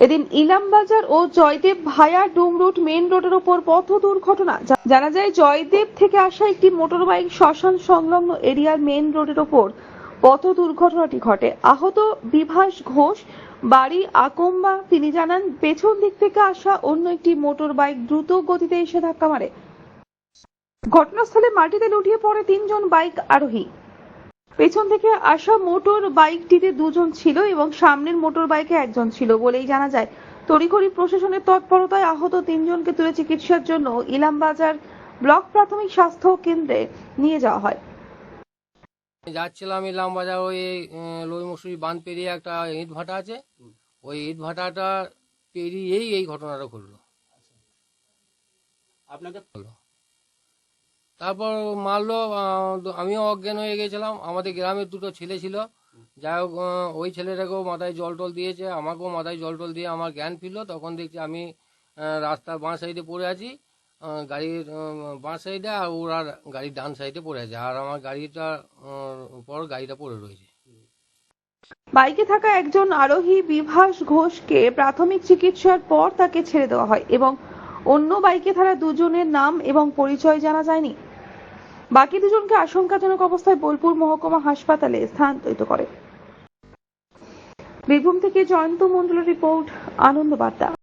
এদিন ইলামবাজার ও Joydeb via Dumrut main রোডের ওপর পথ দুর্ঘটনা জানা যায় জয়দেব থেকে আসা একটি মোটরবাইক শ্মশান সংলগ্ন এরিয়ার মেন রোডের ওপর পথ দুর্ঘটনাটি ঘটে। আহত বিভাস ঘোষ, বাড়ি আকম্বা, তিনি জানান, পেছন দিক থেকে আসা অন্য একটি মোটর বাইক দ্রুত গতিতে এসে ধাক্কা মারে। ঘটনাস্থলে মাটিতে লুটিয়ে পড়ে তিনজন বাইক আরোহী। পেছন থেকে আসা মোটর বাইকটিতে দুজন ছিল এবং সামনের মোটর বাইকে একজন ছিল বলেই জানা যায়। তড়িঘড়ি প্রশাসনের তৎপরতায় আহত তিনজনকে তুলে চিকিৎসার জন্য ইলামবাজার ব্লক প্রাথমিক স্বাস্থ্য কেন্দ্রে নিয়ে যাওয়া হয়। যাচ্ছিলাম ইলাম বাজার ওই লই মসুরি বাঁধ পেরিয়ে একটা ইট ভাটা আছে। ওই ইট ভাটাটা পেরিয়েই এই ঘটনাটা ঘটলো। আপনাকে তারপর মারলো আমিও অজ্ঞান হয়ে গেছিলাম। আমাদের গ্রামের দুটো ছেলে ছিল। যাই হোক ওই ছেলেটাকেও মাথায় জল টল দিয়েছে, আমাকেও মাথায় জল টল দিয়ে আমার জ্ঞান ফিরলো। তখন দেখছি আমি রাস্তার বাঁ সাইডে পড়ে আছি। গাড়ির বাঁ সাইডে আর ওরা গাড়ির ডান সাইডে পড়ে আছে। আর আমার গাড়িটা পর গাড়িটা পড়ে রয়েছে। বাইকে থাকা একজন আরোহী বিভাস ঘোষকে প্রাথমিক চিকিৎসার পর তাকে ছেড়ে দেওয়া হয় এবং অন্য বাইকে থাকা দুজনের নাম এবং পরিচয় জানা যায়নি। বাকি দুজনকে আশঙ্কাজনক অবস্থায় বোলপুর মহকুমা হাসপাতালে স্থানান্তরিত করে। বীরভূম থেকে জয়ন্ত মন্ডলের রিপোর্ট, আনন্দ বার্তা।